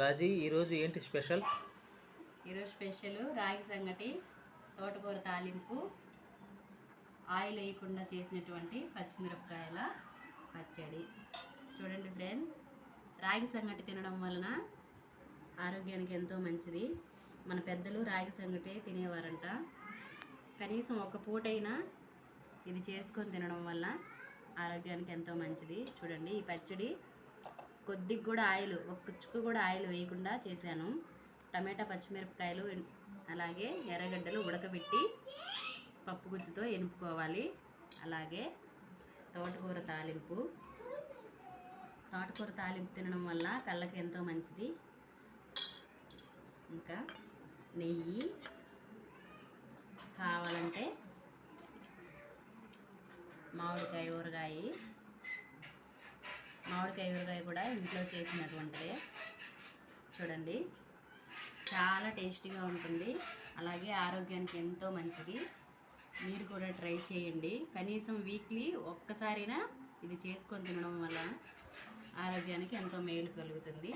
రాజీ ఈరోజు ఏంటి స్పెషల్? ఈరోజు స్పెషల్ రాగి సంగటి తోటకూర తాలింపు ఆయిల్ వేయకుండా చేసినటువంటి పచ్చిమిరపకాయల పచ్చడి. చూడండి ఫ్రెండ్స్ రాగి సంగటి తినడం వలన ఆరోగ్యానికి ఎంతో మంచిది. మన పెద్దలు రాగి సంగటి తినేవారంట. కనీసం ఒక పూటైనా ఇది చేసుకొని తినడం వల్ల ఆరోగ్యానికి ఎంతో మంచిది. చూడండి ఈ పచ్చడి కొద్దిగా కూడా ఆయిల్ ఒక్క చుక్క కూడా ఆయిల్ వేయకుండా చేశాను. టమాటా పచ్చిమిరపకాయలు అలాగే ఎర్రగడ్డలు ఉడకబెట్టి పప్పు గుత్తుతో ఎనుపుకోవాలి. అలాగే తోటకూర తాలింపు. తోటకూర తాలింపు తినడం వల్ల కళ్ళకి ఎంతో మంచిది. ఇంకా నెయ్యి కావాలంటే మామిడికాయ ఊరగాయ మామిడికాయ ఊరగాయ కూడా ఇంట్లో చేసినటువంటిదే. చూడండి. చాలా టేస్టీగా ఉంటుంది. అలాగే ఆరోగ్యానికి ఎంతో మంచిది. మీరు కూడా ట్రై చేయండి. కనీసం వీక్లీ ఒక్కసారైనా ఇది చేసుకొని తినడం వల్ల ఆరోగ్యానికి ఎంతో మేలు కలుగుతుంది.